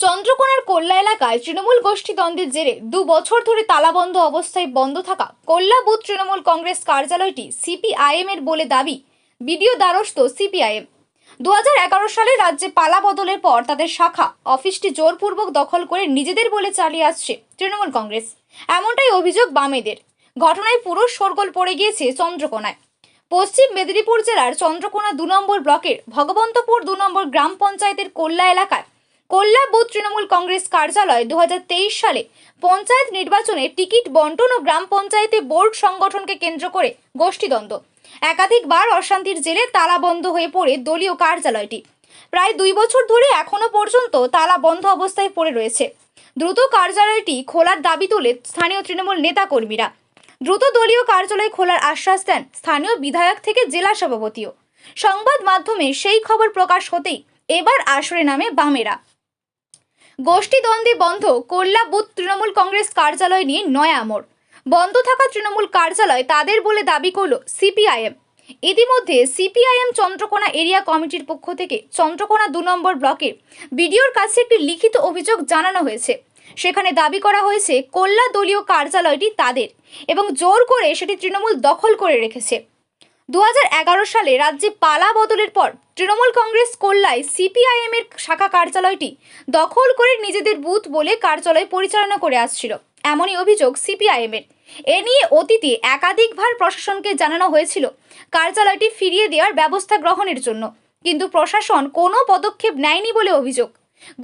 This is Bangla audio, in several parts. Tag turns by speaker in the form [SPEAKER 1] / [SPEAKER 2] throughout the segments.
[SPEAKER 1] চন্দ্রকোনার কোল্লা এলাকায় তৃণমূল গোষ্ঠী দ্বন্দ্বের জেরে দু বছর ধরে তালাবন্ধ অবস্থায় বন্ধ থাকা কোল্লা বুথ তৃণমূল কংগ্রেস কার্যালয়টি সিপিআইএম এর বলে দাবি, বিডিও দ্বারস্থ সিপিআইএম। দু হাজার এগারো সালে রাজ্যে পালা বদলের পর তাদের শাখা অফিসটি জোরপূর্বক দখল করে নিজেদের বলে চালিয়ে আসছে তৃণমূল কংগ্রেস। এমনটাই অভিযোগ বামেদের ঘটনায় পুরো শোরগোল পড়ে গিয়েছে চন্দ্রকোনায়। পশ্চিম মেদিনীপুর জেলার চন্দ্রকোনা দু নম্বর ব্লকের ভগবন্তপুর দু নম্বর গ্রাম পঞ্চায়েতের কোল্লা এলাকায় কোল্লা বুথ তৃণমূল কংগ্রেস কার্যালয় দু হাজার তেইশ সালে পঞ্চায়েত নির্বাচনে টিকিট বন্টন ও গ্রাম পঞ্চায়েতে বোর্ড সংগঠনকে কেন্দ্র করে গোষ্ঠীদ্বন্দ্ব। একাধিকবার অশান্তির জেলে তালা বন্ধ হয়ে পড়ে দলীয় কার্যালয়টি। প্রায় দুই বছর ধরে এখনও পর্যন্ত তালা বন্ধ অবস্থায় পড়ে রয়েছে। দ্রুত কার্যালয়টি খোলার দাবি তোলে স্থানীয় তৃণমূল নেতাকর্মীরা। দ্রুত দলীয় কার্যালয় খোলার আশ্বাস দেন স্থানীয় বিধায়ক থেকে জেলা সভাপতিও। সংবাদ মাধ্যমে সেই খবর প্রকাশ হতেই এবার আসরে নামে বামেরা। গোষ্ঠী দ্বন্দ্বে বন্ধ, কোল্লা বুথ তৃণমূল কংগ্রেস কার্যালয় নিয়ে নয়া আমর। বন্ধ থাকা তৃণমূল কার্যালয় তাদের বলে দাবি করল সিপিআইএম। ইতিমধ্যে সিপিআইএম চন্দ্রকোনা এরিয়া কমিটির পক্ষ থেকে চন্দ্রকোনা দু নম্বর ব্লকের বিডিওর কাছে একটি লিখিত অভিযোগ জানানো হয়েছে। সেখানে দাবি করা হয়েছে, কোল্লা দলীয় কার্যালয়টি তাদের এবং জোর করে সেটি তৃণমূল দখল করে রেখেছে। দু হাজার এগারো সালে রাজ্যে পালা বদলের পর তৃণমূল কংগ্রেস কল্যায় সিপিআইএম এর শাখা কার্যালয়টি দখল করে নিজেদের বুথ বলে কার্যালয় পরিচালনা করে আসছিল। এমনই অভিযোগ সিপিআইএম এর। এ নিয়ে অতীতে একাধিকবার প্রশাসনকে জানানো হয়েছিল কার্যালয়টি ফিরিয়ে দেওয়ার ব্যবস্থা গ্রহণের জন্য। কিন্তু প্রশাসন কোনো পদক্ষেপ নেয়নি বলে অভিযোগ।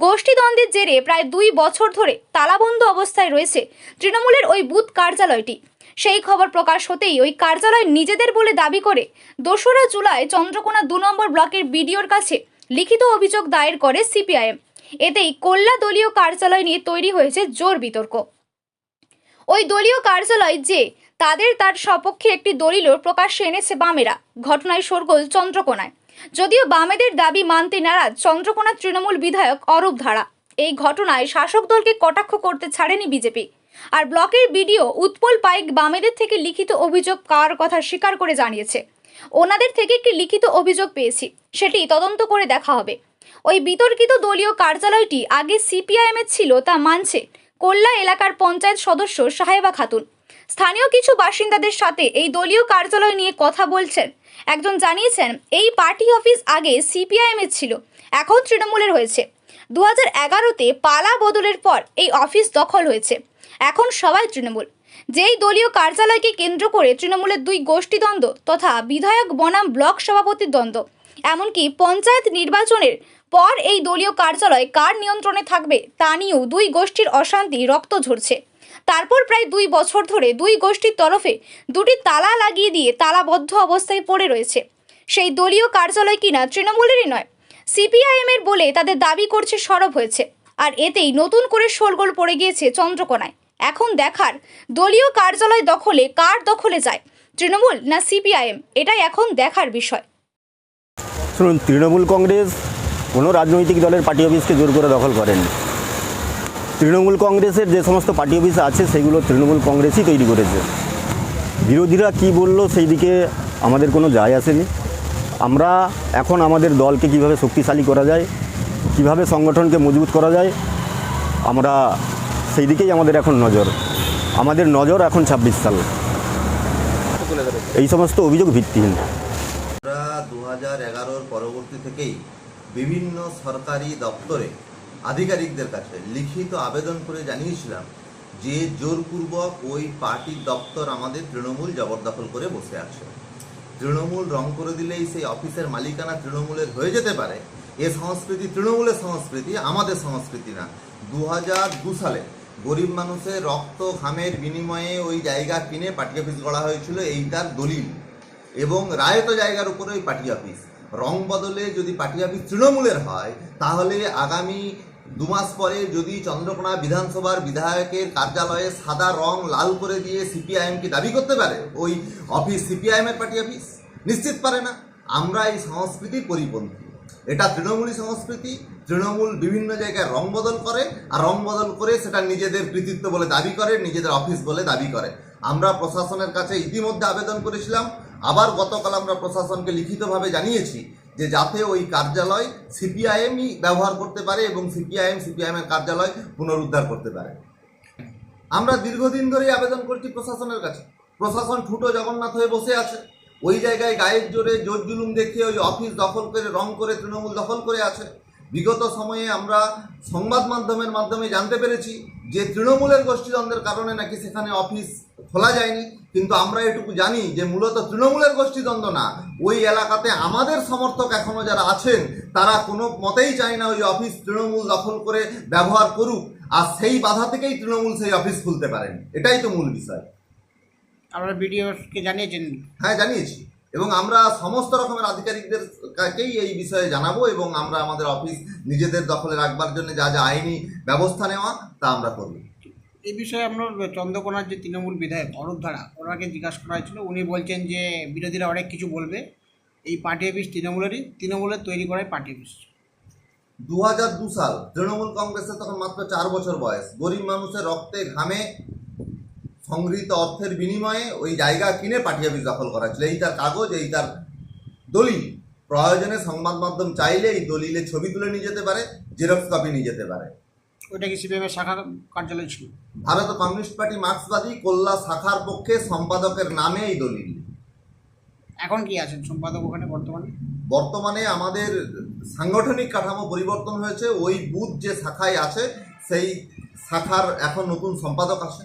[SPEAKER 1] গোষ্ঠীদ্বন্দ্বের জেরে প্রায় দুই বছর ধরে তালাবন্ধ অবস্থায় রয়েছে তৃণমূলের ওই বুথ কার্যালয়টি। সেই খবর প্রকাশ হতেই ওই কার্যালয় নিজেদের বলে দাবি করে, দোসরা জুলাই চন্দ্রকোনা দু নম্বর ব্লকের বিডিওর কাছে লিখিত অভিযোগ দায়ের করে সিপিআইএম। এতেই কোল্লা দলীয় কার্যালয় নিয়ে তৈরি হয়েছে জোর বিতর্ক। ওই দলীয় কার্যালয় যে, তাদের তার সপক্ষে একটি দলিলও প্রকাশ্যে এনেছে বামেরা, ঘটনায় শোরগোল চন্দ্রকোনায়। যদিও বামেদের দাবি মানতে নারাজ চন্দ্রকোনা তৃণমূল বিধায়ক অরূপ ধারা। এই ঘটনায় শাসক দলকে কটাক্ষ করতে ছাড়েনি বিজেপি। আর ব্লকের বিডিও উৎপল পাইক বামেদের থেকে লিখিত অভিযোগ পাওয়ার কথা স্বীকার করে জানিয়েছে। ওনাদের থেকে একটি লিখিত অভিযোগ পেয়েছি, সেটি তদন্ত করে দেখা হবে। ওই বিতর্কিত দলীয় কার্যালয়টি আগে সিপিআইএম এর ছিল তা মানছে কোল্লা এলাকার পঞ্চায়েত সদস্য সাহেবা খাতুন। স্থানীয় কিছু বাসিন্দাদের সাথে এই দলীয় কার্যালয় নিয়ে কথা বলছেন। একজন জানিয়েছেন, এই পার্টি অফিস আগে সিপিআইএম এর ছিল, এখন তৃণমূলের হয়েছে। দু হাজার এগারোতে পালা বদলের পর এই অফিস দখল হয়েছে। এখন সবাই তৃণমূল। যেই দলীয় কার্যালয়কে কেন্দ্র করে তৃণমূলের দুই গোষ্ঠীদ্বন্দ্ব তথা বিধায়ক বনাম ব্লক সভাপতির দ্বন্দ্ব, এমনকি পঞ্চায়েত নির্বাচনের পর এই দলীয় কার্যালয় কার নিয়ন্ত্রণে থাকবে তা নিয়েও দুই গোষ্ঠীর অশান্তি, রক্ত ঝরছে। তারপর প্রায় দুই বছর ধরে দুই গোষ্ঠীর তরফে দুটি তালা লাগিয়ে দিয়ে তালাবদ্ধ অবস্থায় পড়ে রয়েছে। সেই দলীয় কার্যালয় কিনা তৃণমূলেরই নয় সিপিআইএম এর বলে তাদের দাবি করছে সরব হয়েছে। আর এতেই নতুন করে শোরগোল পড়ে গিয়েছে চন্দ্রকোনায়। এখন দেখার দলীয় কার্যালয় দখলে কার দখলে যায়, তৃণমূল না সিপিআইএম? এটাই এখন দেখার বিষয়।
[SPEAKER 2] শুনুন, তৃণমূল কংগ্রেস কোনো রাজনৈতিক দলের পার্টি অফিসকে জোর করে দখল করেনি। তৃণমূল কংগ্রেসের যে সমস্ত পার্টি অফিস আছে, সেগুলো তৃণমূল কংগ্রেসই তৈরি করেছে। বিরোধীরা কি বলল সেই দিকে আমাদের কোনো যায় আসেনি। আমরা এখন আমাদের দলকে কীভাবে শক্তিশালী করা যায়, কীভাবে সংগঠনকে মজবুত করা যায়, আমরা সেই দিকেই আমাদের এখন নজর। আমাদের নজর এখন ছাব্বিশ সাল। এই সমস্ত অভিযোগ ভিত্তিহীন।
[SPEAKER 3] আমরা দু হাজার এগারোর পরবর্তী থেকেই বিভিন্ন সরকারি দপ্তরে আধিকারিকদের কাছে লিখিত আবেদন করে জানিয়েছিলাম যে, জোরপূর্বক ওই পার্টির দপ্তর আমাদের তৃণমূল জবরদখল করে বসে আছে। তৃণমূল রং করে দিলেই সেই অফিসের মালিকানা তৃণমূলের হয়ে যেতে পারে। এ সংস্কৃতি তৃণমূলের সংস্কৃতি, আমাদের সংস্কৃতি না। দু হাজার দু সালে গরিব মানুষের রক্ত, ঘামের বিনিময়ে ওই জায়গা কিনে পার্টি অফিস গড়া হয়েছিল, এইটার দলিল। এবং রায়ত জায়গার উপরে ওই পার্টি অফিস। রং বদলে যদি পার্টি অফিস তৃণমূলের হয়, তাহলে আগামী দু মাস পরে যদি চন্দ্রকোনা বিধানসভার বিধায়কের কার্যালয়ে সাদা রং লাল করে দিয়ে সিপিআইএম কি দাবি করতে পারে, ওই অফিস সিপিআইএম এর পার্টি অফিস? নিশ্চিত পারে না। আমরা এই সংস্কৃতির পরিপন্থী। এটা তৃণমূলী সংস্কৃতি, তৃণমূল বিভিন্ন জায়গায় রং বদল করে, আর রং বদল করে সেটা নিজেদের কৃতিত্ব বলে দাবি করে, নিজেদের অফিস বলে দাবি করে। আমরা প্রশাসনের কাছে ইতিমধ্যে আবেদন করেছিলাম। আবার গতকাল আমরা প্রশাসনকে লিখিতভাবে জানিয়েছি যে যাতে ওই কার্যালয় সিপিআইএমই ব্যবহার করতে পারে এবং সিপিআইএম সিপিআইএমের কার্যালয় পুনরুদ্ধার করতে পারে। আমরা দীর্ঘদিন ধরেই আবেদন করছি প্রশাসনের কাছে। প্রশাসন ঠুটো জগন্নাথ হয়ে বসে আছে। ওই জায়গায় গায়ের জোরে জোর জুলুম দেখিয়ে ওই অফিস দখল করে, রং করে, তৃণমূল দখল করে আছে। বিগত সময়ে আমরা সংবাদ মাধ্যমের মাধ্যমে জানতে পেরেছি যে তৃণমূলের গোষ্ঠীদ্বন্দ্বের কারণে নাকি সেখানে অফিস খোলা যায়নি। কিন্তু আমরা এটুকু জানি যে মূলত তৃণমূলের গোষ্ঠীদ্বন্দ্ব না। ওই এলাকাতে আমাদের সমর্থক এখনও যারা আছেন, তারা কোনো মতেই চায় না ওই অফিস তৃণমূল দখল করে ব্যবহার করুক। আর সেই বাধা থেকেই তৃণমূল সেই অফিস খুলতে পারেন। এটাই তো মূল বিষয়।
[SPEAKER 4] আপনারা ভিডিওকে জানিয়েছেন।
[SPEAKER 3] হ্যাঁ জানিয়েছি। এবং আমরা সমস্ত রকমের আধিকারিকদের কাছেই এই বিষয়ে জানাব এবং আমরা আমাদের অফিস নিজেদের দখলে রাখবার জন্য যা যা আইনি ব্যবস্থা নেওয়া তা আমরা করব।
[SPEAKER 4] এই বিষয়ে আপনার চন্দ্রকোনার যে তৃণমূল বিধায়ক অরূপ ধারা ওনাকে জিজ্ঞাসা করা হয়েছিল। উনি বলছেন যে বিরোধীরা অনেক কিছু বলবে। এই পার্টি অফিস তৃণমূলেরই তৃণমূলের তৈরি করাই পার্টি অফিস।
[SPEAKER 3] দু হাজার দু সাল তৃণমূল কংগ্রেসের তখন মাত্র চার বছর বয়স। গরিব মানুষের রক্তে ঘামে সংগৃহীত অর্থের বিনিময়ে ওই জায়গা কিনে পার্টি অফিস দখল করা ছিল। এই তার কাগজ এই তার দলিল। প্রয়োজনে সংবাদ মাধ্যম চাইলে এই দলিলে ছবি তুলে নিয়ে যেতে পারে জেরক্স কপি নিয়ে যেতে পারে।
[SPEAKER 4] ওইটা কি সিপিএমের শাখা কার্যালয় ছিল?
[SPEAKER 3] ভারত কমিউনিস্ট পার্টি মার্ক্সবাদী কল্লা শাখার পক্ষে সম্পাদকের নামে এই দলিল।
[SPEAKER 4] এখন কি আছেন সম্পাদক ওখানে বর্তমানে?
[SPEAKER 3] বর্তমানে আমাদের সাংগঠনিক কাঠামো পরিবর্তন হয়েছে। ওই বুথ যে শাখায় আছে সেই শাখার এখন নতুন সম্পাদক আছে